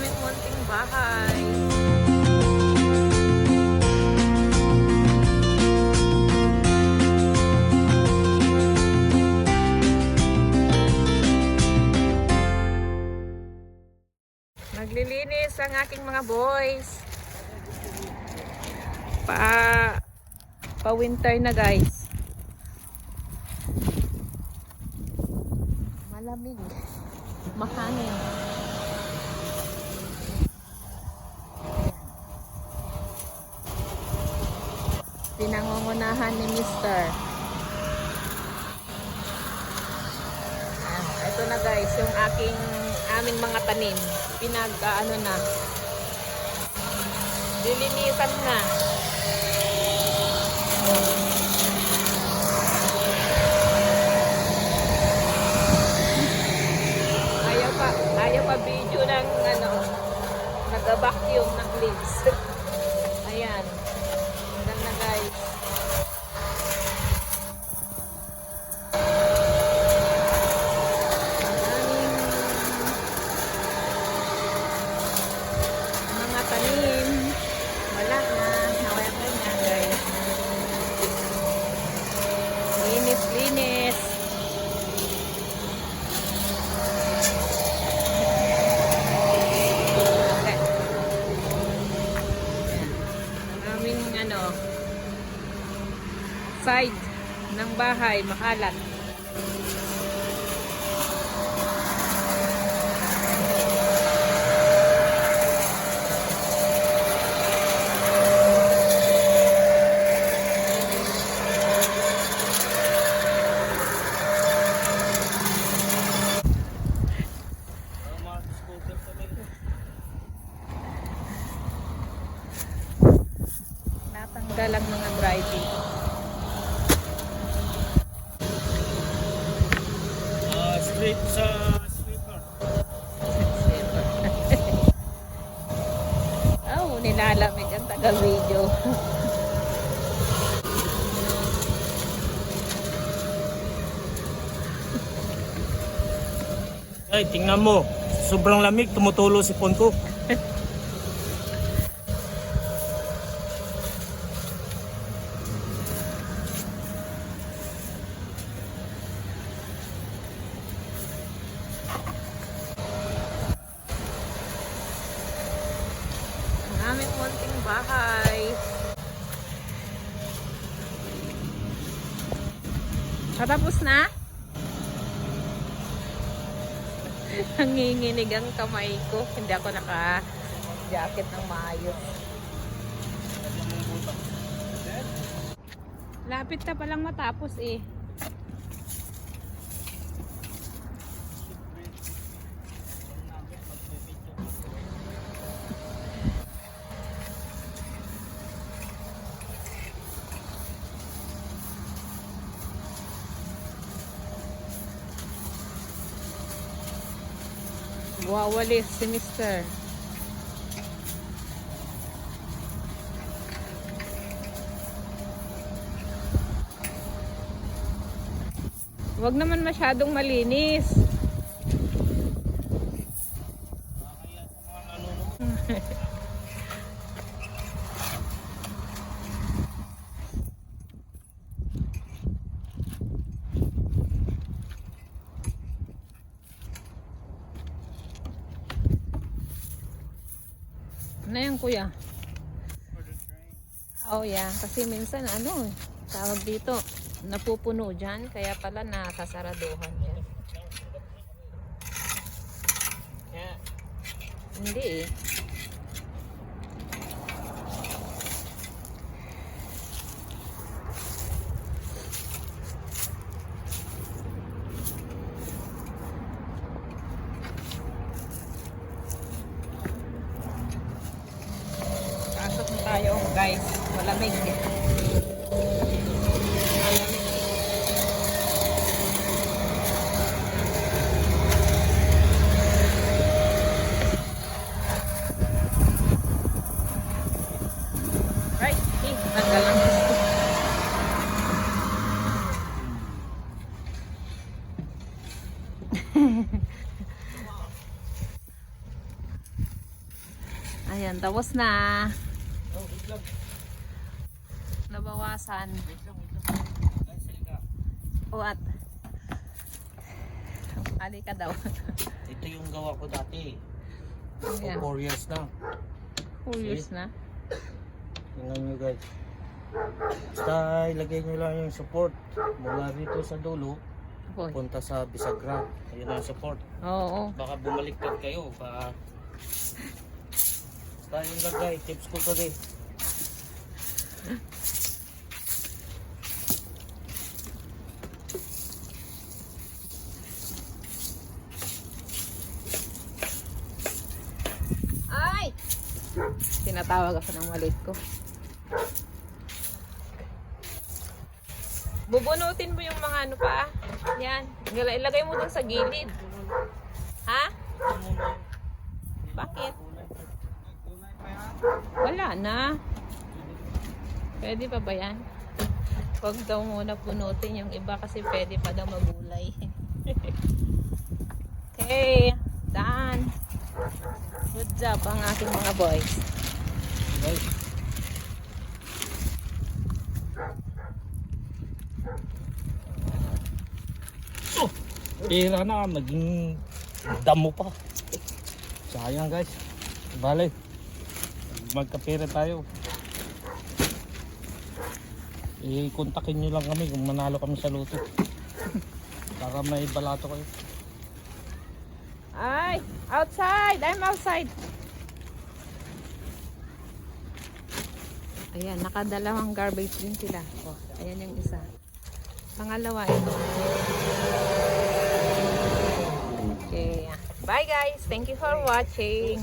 aming munting bahay. Naglilinis ang aking mga boys. Pa pa winter na guys. Malamig. Mahangin. Pinangungunahan ni Mr. Ah, ito na guys, yung aking aming mga tanim. Pinag ah, ano na. Dilinisan na. Ayaw pa, ayaw pa video ng ano, nag-vacuum ng leaves. Ayan. Hanggang na guys. Ang mga tanim. Wala na. Nawala na guys. Linis, linis. Okay. Ang aming ano side ng bahay makalat. Natanggal ang mga driving. Ah, straight sa sweeper. oh, nilalamig ang taga-video. Ay, tingnan mo. Sobrang lamig, tumutulo si phone ko. ang aming munting bahay. Patapos na? Nanginginig ang kamay ko. Hindi ako naka-jacket ng maayos. Lapit na palang matapos eh. Wawalis si Mister. Huwag naman masyadong malinis. Ano yan kuya? Oh yeah, kasi minsan ano tawag dito, napupuno dyan, kaya pala nasasaraduhan yan. Hindi eh. Pasok na tayo guys, malamig. Malamig. Right, eh, tanggal ang gusto. Ayan, tapos na. Nabawasan. Wait lang, wait lang. Guys, halika. O at. Ali ka daw. Ito yung gawa ko dati. Ayan. 4 years na. Four years na. Tingnan nyo guys. Basta ilagay nyo lang yung support mula dito sa dulo Boy. punta sa bisagra. Ayun ang support. Oo. Baka bumaliktad kayo. Baka... Basta guys. Tips ko to din. Ay! Tinatawag ako ng malit ko. Bubunutin mo yung mga ano pa. Yan. Gala- Ilagay mo dun sa gilid. Wala na. Pwede pa ba yan? Huwag daw muna punutin yung iba kasi pwede pa daw magulay. okay. Done. Good job ang aking mga boys. Guys. Oh! Pera na. Naging damo pa. Sayang guys. Bale. Magkapera tayo. I-kontakin nyo lang kami kung manalo kami sa luto. Para may balato kayo. Ay, outside. I'm outside. Ayan, nakadalawang garbage din sila. Oh, ayan yung isa. Pangalawa ito. Okay. Bye guys. Thank you for watching.